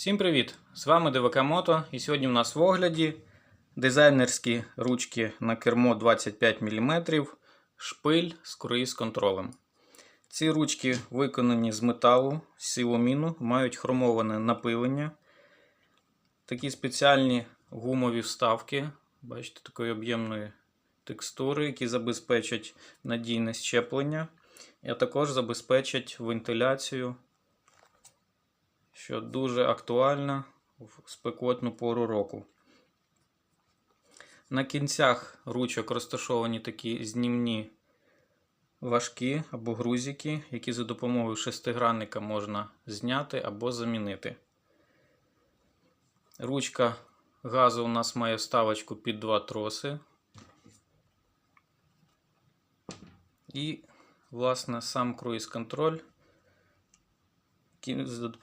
Всім привіт! З вами ДВК Мото і сьогодні у нас в огляді дизайнерські ручки на кермо 25 мм, шпиль з круїз контролем. Ці ручки виконані з металу, з силоміну, мають хромоване напилення. Такі спеціальні гумові вставки, бачите, такої об'ємної текстури, які забезпечать надійне щеплення, а також забезпечать вентиляцію що дуже актуально в спекотну пору року. На кінцях ручок розташовані такі знімні важкі або грузики, які за допомогою шестигранника можна зняти або замінити. Ручка газу у нас має вставочку під два троси. І, власне, сам круїз контроль за допомогою